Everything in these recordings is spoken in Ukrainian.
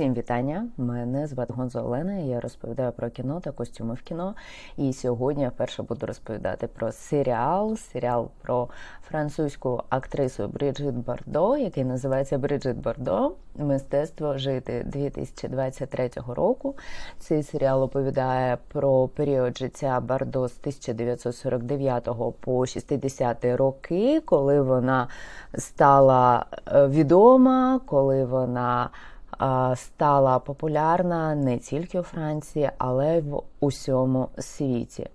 Всім вітання! Мене звати Гонзо Олена. Я розповідаю про кіно та костюми в кіно. І сьогодні я вперше буду розповідати про серіал, серіал про французьку актрису Бріджит Бардо, який називається Бріджит Бардо. Мистецтво жити 2023 року. Цей серіал оповідає про період життя Бардо з 1949 по 60 роки, коли вона стала е, відома, коли вона стала популярна не тільки у Франції, але й в усьому світі.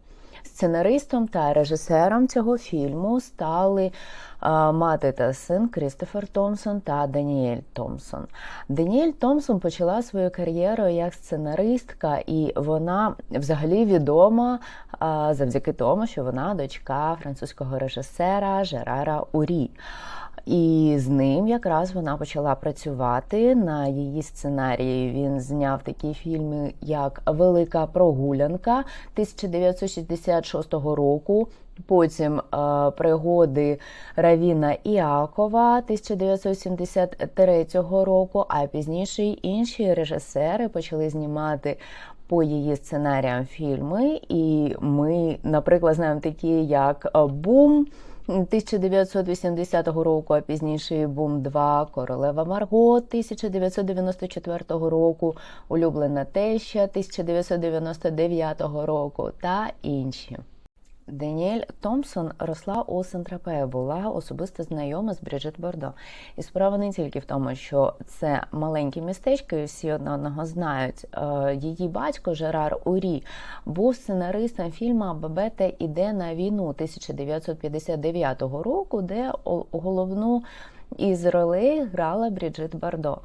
Сценаристом та режисером цього фільму стали мати та син Крістофер Томпсон та Даніель Томпсон. Даніель Томпсон почала свою кар'єру як сценаристка, і вона взагалі відома завдяки тому, що вона дочка французького режисера Жерара Урі. І з ним якраз вона почала працювати на її сценарії. Він зняв такі фільми, як Велика прогулянка 1966 року. Потім е, пригоди Равіна Іакова 1973 року. А пізніше й інші режисери почали знімати по її сценаріям фільми. І ми, наприклад, знаємо такі, як Бум. 1980 року, а пізніше Бум 2, Королева Марго 1994 року, Улюблена теща 1999 року та інші. Даніель Томпсон росла у Сент-Тропе, була особисто знайома з Бріджит Бордо. І справа не тільки в тому, що це маленьке містечко, і всі одне одного знають. Е, Її батько Жерар Урі був сценаристом фільму Бабета іде на війну 1959 року, де головну із ролей грала Бріджит Бардо.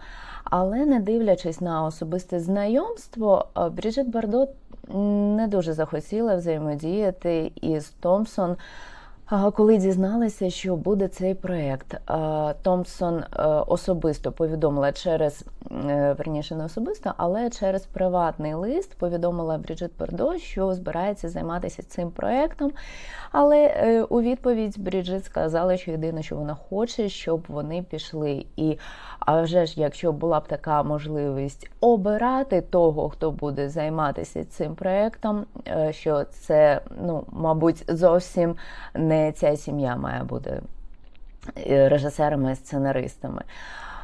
Але не дивлячись на особисте знайомство, Бріджит Бардо не дуже захотіла взаємодіяти із Томпсон. Коли дізналася, що буде цей проєкт, Томпсон особисто повідомила через е, верніше не особисто, але через приватний лист повідомила Бріджит Пердо, що збирається займатися цим проєктом. Але е, у відповідь Бріджит сказала, що єдине, що вона хоче, щоб вони пішли. І а вже ж, якщо була б така можливість обирати того, хто буде займатися цим проєктом, е, що це, ну, мабуть, зовсім не ця сім'я має бути е, режисерами сценаристами.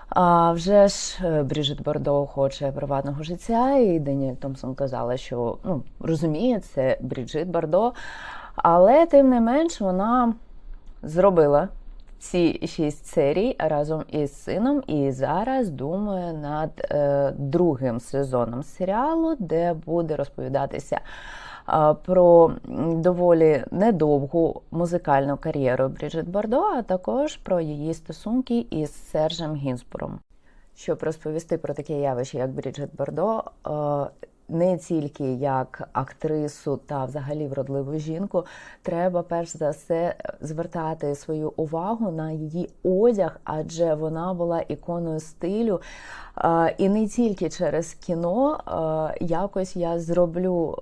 А вже ж е, Бріжит Бордо хоче приватного життя, і Даніель Томпсон казала, що ну, розуміє, це Бріджит Бордо, але тим не менш вона зробила ці шість серій разом із сином, і зараз думає над е, другим сезоном серіалу, де буде розповідатися про доволі недовгу музикальну кар'єру Бріджит Бордо, а також про її стосунки із Сержем Гінсбуром. Щоб розповісти про таке явище, як Бріджит Бордо, не тільки як актрису та взагалі вродливу жінку, треба перш за все звертати свою увагу на її одяг, адже вона була іконою стилю. І не тільки через кіно. Якось я зроблю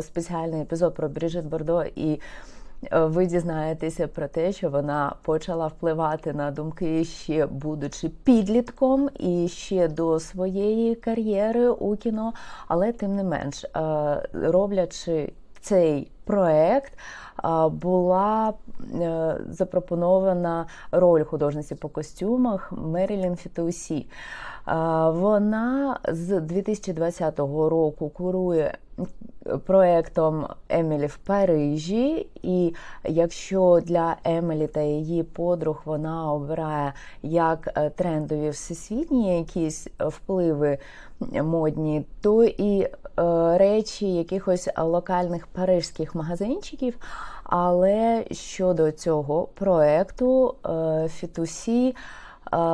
спеціальний епізод про Бріжит Бордо і. Ви дізнаєтеся про те, що вона почала впливати на думки ще будучи підлітком і ще до своєї кар'єри у кіно, але тим не менш, роблячи цей проект, була е, запропонована роль художниці по костюмах Мерілін Фітеусі. Вона з 2020 року курує проектом Емілі в Парижі, і якщо для Емілі та її подруг вона обирає як е, трендові всесвітні якісь впливи модні, то і е, речі якихось локальних парижських магазинчиків. Але щодо цього проекту е, Фітусі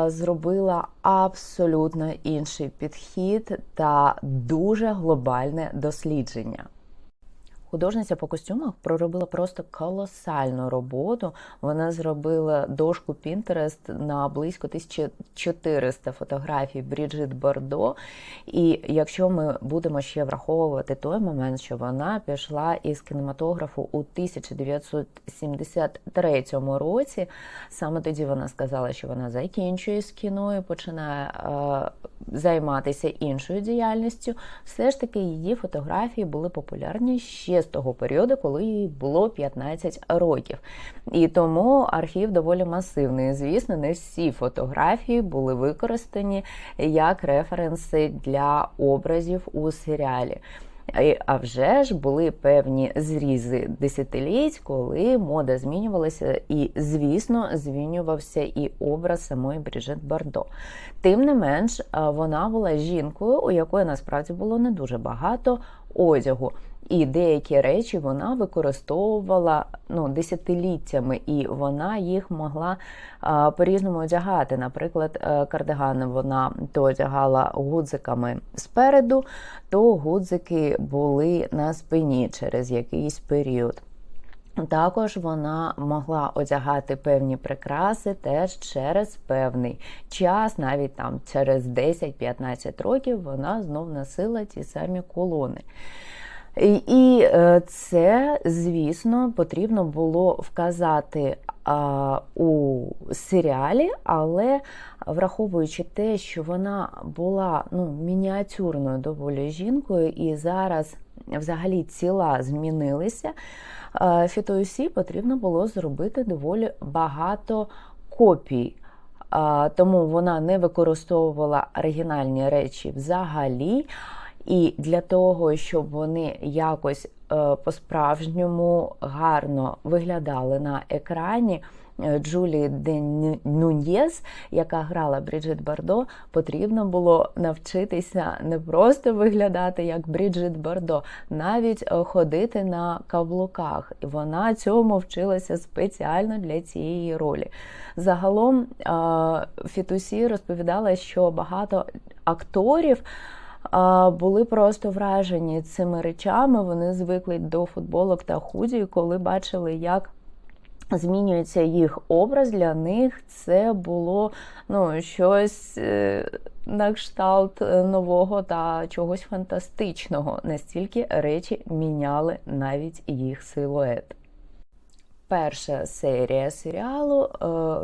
зробила абсолютно інший підхід та дуже глобальне дослідження. Художниця по костюмах проробила просто колосальну роботу. Вона зробила дошку Pinterest на близько 1400 фотографій Бріджит Бордо. І якщо ми будемо ще враховувати той момент, що вона пішла із кінематографу у 1973 році, саме тоді вона сказала, що вона закінчує з кіно і починає е, займатися іншою діяльністю, все ж таки її фотографії були популярні ще з того періоду, коли їй було 15 років. І тому архів доволі масивний. Звісно, не всі фотографії були використані як референси для образів у серіалі. А вже ж були певні зрізи десятиліть, коли мода змінювалася, і, звісно, змінювався і образ самої Бріжит Бардо. Тим не менш, вона була жінкою, у якої насправді було не дуже багато одягу. І деякі речі вона використовувала ну, десятиліттями, і вона їх могла по-різному одягати. Наприклад, е, кардигани вона то одягала гудзиками спереду, то гудзики були на спині через якийсь період. Також вона могла одягати певні прикраси теж через певний час, навіть там через 10-15 років вона знов носила ті самі колони. І е, це, звісно, потрібно було вказати у серіалі, але враховуючи те, що вона була ну, мініатюрною доволі жінкою, і зараз взагалі ціла змінилися, Фітоюсі потрібно було зробити доволі багато копій. Тому вона не використовувала оригінальні речі взагалі. І для того, щоб вони якось е, по-справжньому гарно виглядали на екрані. Е, Джулії Де Нуньєс, яка грала Бріджит Бардо, потрібно було навчитися не просто виглядати як Бріджит Бардо, навіть е, ходити на каблуках. І вона цьому вчилася спеціально для цієї ролі. Загалом Фітусі розповідала, що багато акторів були просто вражені цими речами. Вони звикли до футболок та худі, коли бачили, як. Змінюється їх образ для них. Це було ну, щось е, на кшталт е, нового та чогось фантастичного. Настільки речі міняли навіть їх силует. Перша серія серіалу е,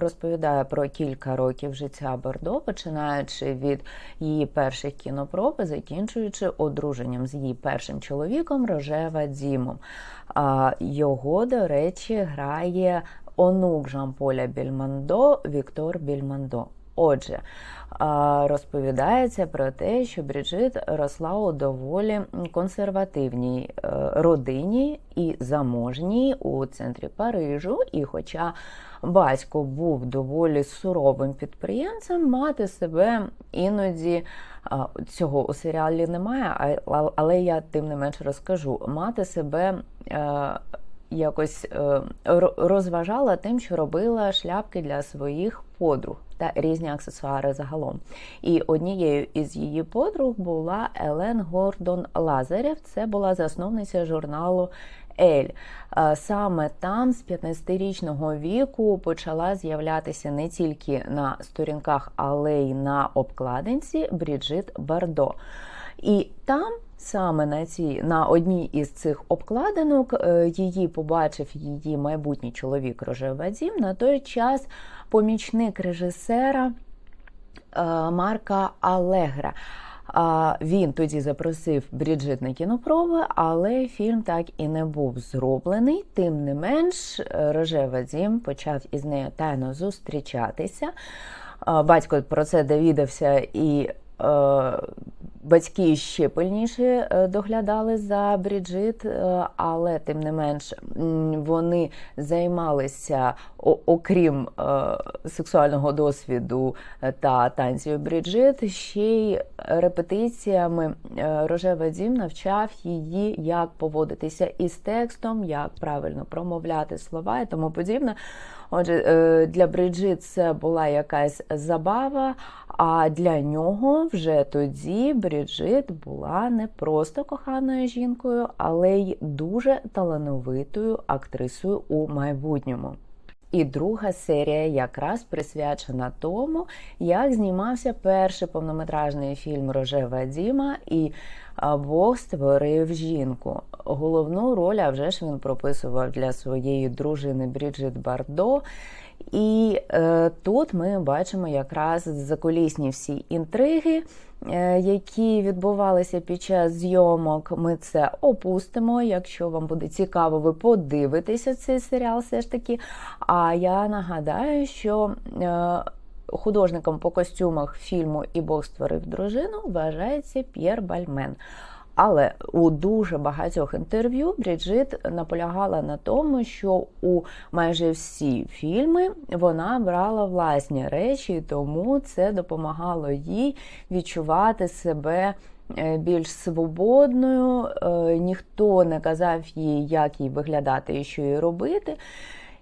розповідає про кілька років життя Бордо, починаючи від її перших кінопроб, закінчуючи одруженням з її першим чоловіком Рожева Дімом. Його, до речі, грає онук Жан-Поля Більмандо Віктор Більмандо. Отже, розповідається про те, що Бріджит росла у доволі консервативній е, родині і заможній у центрі Парижу. І, хоча батько був доволі суровим підприємцем, мати себе іноді цього у серіалі немає, але я тим не менш розкажу. Мати себе. Е, якось е, розважала тим, що робила шляпки для своїх подруг та різні аксесуари загалом. І однією із її подруг була Елен Гордон Лазарєв. Це була засновниця журналу. Ель саме там з 15-річного віку почала з'являтися не тільки на сторінках, але й на обкладинці Бріджит Бардо. І там саме на цій на одній із цих обкладинок е, її побачив її майбутній чоловік Рожев Вадім, на той час помічник режисера е, Марка Алегра. Він тоді запросив Бріджит на кінопроби, але фільм так і не був зроблений. Тим не менш, Роже Вадім почав із нею тайно зустрічатися. Батько про це довідався і Е, батьки ще пильніше е, доглядали за Бріджит, е, але тим не менш вони займалися окрім сексуального досвіду та танців Бріджит, ще й репетиціями Рожева Дім навчав її, як поводитися із текстом, як правильно промовляти слова і тому подібне. Отже, для Бриджит це була якась забава. А для нього вже тоді Бріджит була не просто коханою жінкою, але й дуже талановитою актрисою у майбутньому. І друга серія якраз присвячена тому, як знімався перший повнометражний фільм Рожева Діма і Бог створив жінку. Головну роль а вже ж він прописував для своєї дружини Бріджит Бардо. І е, тут ми бачимо якраз закулісні всі інтриги, які відбувалися під час зйомок. Ми це опустимо. Якщо вам буде цікаво, ви подивитеся цей серіал, все ж таки. А я нагадаю, що е, художником по костюмах фільму І Бог створив дружину вважається П'єр Бальмен. Але у дуже багатьох інтерв'ю Бріджит наполягала на тому, що у майже всі фільми вона брала власні речі, тому це допомагало їй відчувати себе. Е, більш свободною, е, ніхто не казав їй, як їй виглядати і що їй робити,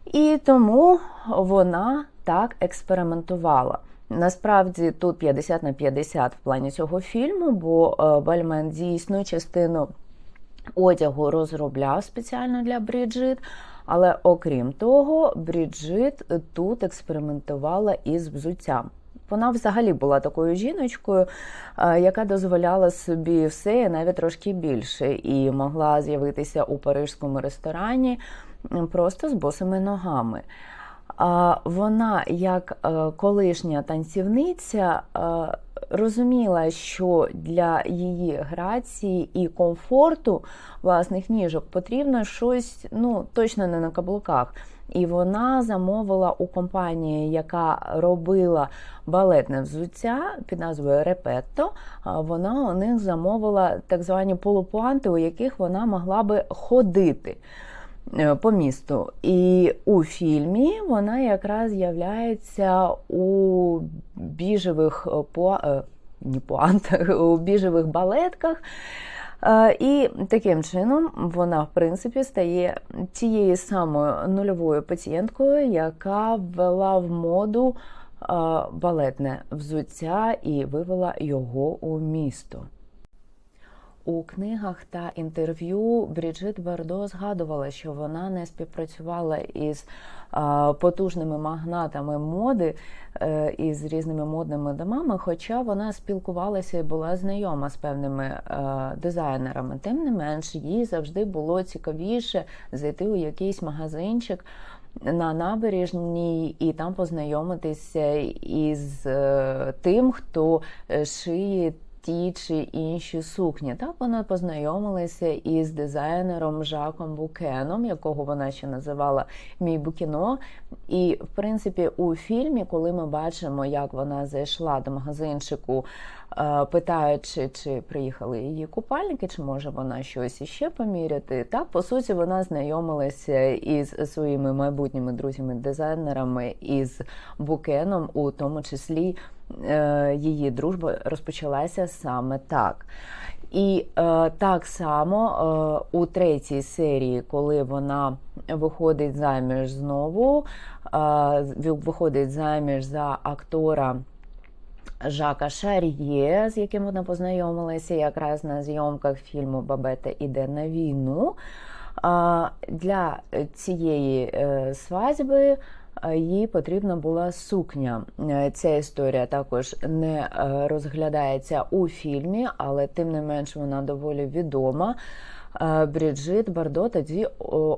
і тому вона так експериментувала. Насправді тут 50 на 50 в плані цього фільму, бо е, Бальмен дійсно частину одягу розробляв спеціально для Бріджит. Але окрім того, Бріджит тут експериментувала із взуттям. Вона взагалі була такою жіночкою, е, яка дозволяла собі все і навіть трошки більше, і могла з'явитися у парижському ресторані просто з босими ногами вона, як е, колишня танцівниця, е, розуміла, що для її грації і комфорту власних ніжок потрібно щось ну, точно не на каблуках. І вона замовила у компанії, яка робила балетне взуття під назвою Репетто. Вона у них замовила так звані полупуанти, у яких вона могла би ходити. Е, по місту. І у фільмі вона якраз з'являється у біжевих е, по, е, не пуантах, у біжевих балетках. І таким чином вона, в принципі, стає тією самою нульовою пацієнткою, яка ввела в моду балетне взуття і вивела його у місто. У книгах та інтерв'ю Бріджит Бардо згадувала, що вона не співпрацювала із потужними магнатами моди е, із різними модними домами, хоча вона спілкувалася і була знайома з певними е, дизайнерами. Тим не менш, їй завжди було цікавіше зайти у якийсь магазинчик. На набережній і там познайомитися із е, тим, хто шиє ті чи інші сукні. Так вона познайомилася із дизайнером Жаком Букеном, якого вона ще називала Мій Букіно. І, в принципі, у фільмі, коли ми бачимо, як вона зайшла до магазинчику, е, питаючи, чи приїхали її купальники, чи може вона щось іще поміряти, так по суті вона знайомилася із своїми майбутніми друзями-дизайнерами із Букеном, у тому числі. Е, її дружба розпочалася саме так. І е, так само е, у третій серії, коли вона виходить заміж знову, е, виходить заміж за актора Жака Шар'є, з яким вона познайомилася якраз на зйомках фільму Бабета іде на війну. Е, для цієї е, свадьби їй потрібна була сукня. Е, ця історія також не е, розглядається у фільмі, але тим не менш вона доволі відома. Е, Бріджит Бардо тоді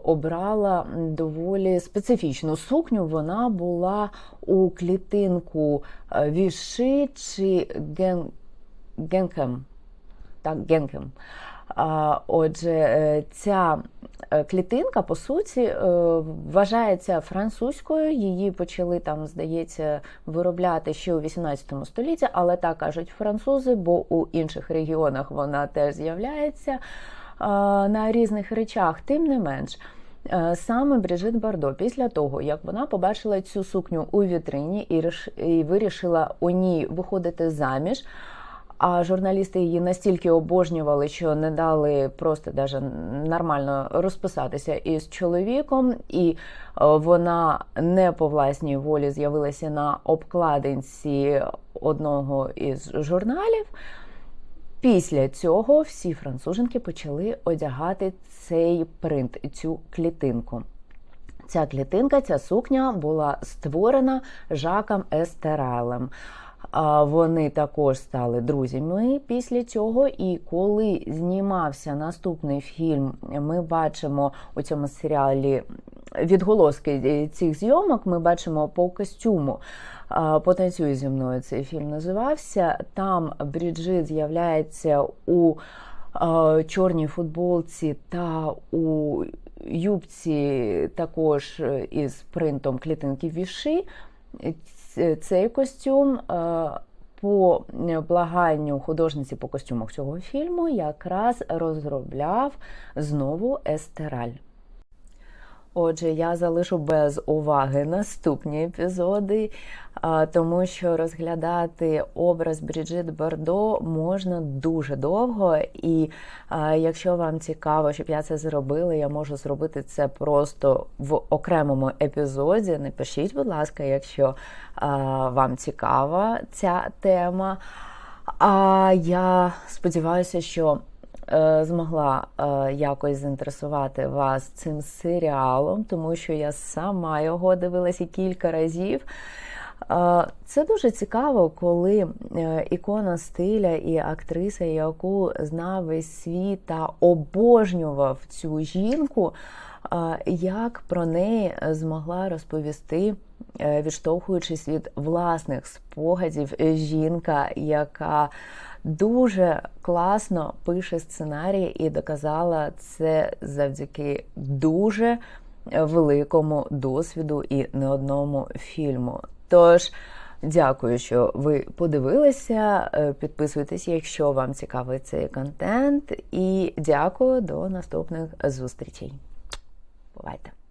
обрала доволі специфічну сукню. Вона була у клітинку віши чи ген... генкем. Так, генкем. Отже, ця Е, клітинка, по суті, е, вважається французькою. Її почали там, здається, виробляти ще у 18 столітті, але так кажуть французи, бо у інших регіонах вона теж з'являється е, на різних речах, тим не менш. Е, Саме Бріжит Бардо, після того, як вона побачила цю сукню у вітрині і вирішила у ній виходити заміж. А журналісти її настільки обожнювали, що не дали просто даже нормально розписатися із чоловіком, і е, вона не по власній волі з'явилася на обкладинці одного із журналів. Після цього всі француженки почали одягати цей принт, цю клітинку. Ця клітинка, ця сукня була створена Жаком Естералем. Вони також стали друзями після цього. І коли знімався наступний фільм, ми бачимо у цьому серіалі відголоски цих зйомок. Ми бачимо по костюму. Потанцюй зі мною цей фільм називався. Там Бріджит з'являється у чорній футболці та у юбці також із принтом клітинки віши. Ц- Цей костюм е, по благанню художниці по костюмах цього фільму якраз розробляв знову Естераль. Отже, я залишу без уваги наступні епізоди, тому що розглядати образ Бріджит Бардо можна дуже довго. І якщо вам цікаво, щоб я це зробила, я можу зробити це просто в окремому епізоді. Напишіть, будь ласка, якщо вам цікава ця тема. А я сподіваюся, що змогла е, якось заінтересувати вас цим серіалом, тому що я сама його дивилася кілька разів. Е, Це дуже цікаво, коли е, ікона стиля і актриса, яку знав весь світ та обожнював цю жінку, е, як про неї змогла розповісти, е, відштовхуючись від власних спогадів, е, жінка, яка дуже класно пише сценарії і доказала це завдяки дуже великому досвіду і не одному фільму. Тож. Дякую, що ви подивилися. Е, Підписуйтесь, якщо вам цікавий цей контент. І дякую до наступних зустрічей. Бувайте!